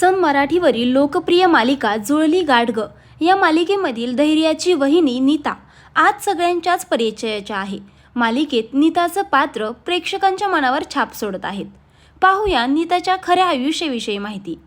सन मराठीवरील लोकप्रिय मालिका जुळली गाडग या मालिकेमधील धैर्याची वहिनी नीता आज सगळ्यांच्याच परिचयाच्या आहे. मालिकेत नीताचं पात्र प्रेक्षकांच्या मनावर छाप सोडत आहेत. पाहूया नीताच्या खऱ्या आयुष्याविषयी माहिती.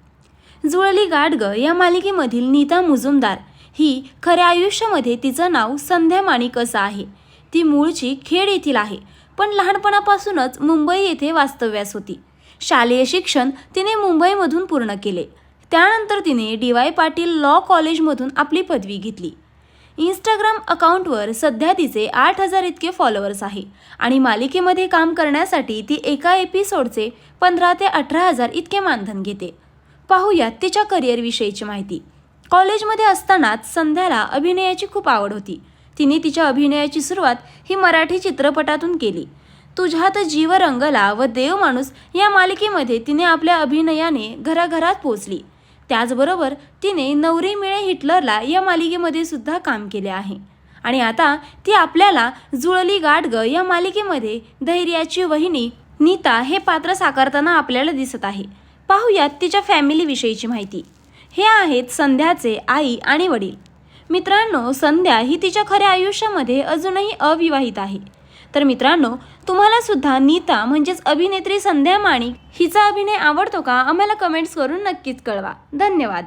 जुळली गाडग या मालिकेमधील नीता मुजुमदार ही खऱ्या आयुष्यामध्ये तिचं नाव संध्या माणिक असं आहे. ती मूळची खेड येथील आहे पण लहानपणापासूनच मुंबई येथे वास्तव्यास होती. शालेय शिक्षण तिने मुंबईमधून पूर्ण केले. त्यानंतर तिने डी वाय पाटील लॉ कॉलेजमधून आपली पदवी घेतली. इंस्टाग्राम अकाउंटवर सध्या तिचे आठ हजार इतके फॉलोअर्स आहे आणि मालिकेमध्ये काम करण्यासाठी ती एका एपिसोडचे पंधरा ते अठरा हजार इतके मानधन घेते. पाहूयात तिच्या करिअरविषयीची माहिती. कॉलेजमध्ये असतानाच संध्याला अभिनयाची खूप आवड होती. तिने तिच्या अभिनयाची सुरुवात ही मराठी चित्रपटातून केली. तुझ्यात जीव रंगला व देव माणूस या मालिकेमध्ये तिने आपल्या अभिनयाने घराघरात पोचली. त्याचबरोबर तिने नवरी मिळे हिटलरला या मालिकेमध्ये सुद्धा काम केले आहे. आणि आता ती आपल्याला जुळली गाडग या मालिकेमध्ये धैर्याची वहिनी नीता हे पात्र साकारताना आपल्याला दिसत आहे. पाहूयात तिच्या फॅमिलीविषयीची माहिती. हे आहेत संध्याचे आई आणि वडील. मित्रांनो संध्या ही तिच्या खऱ्या आयुष्यामध्ये अजूनही अविवाहित आहे. तर मित्रांनो तुम्हाला सुद्धा नीता म्हणजेच अभिनेत्री संध्या माणिक हिचा अभिनय आवडतो का? आम्हाला कमेंट्स करून नक्कीच कळवा. धन्यवाद.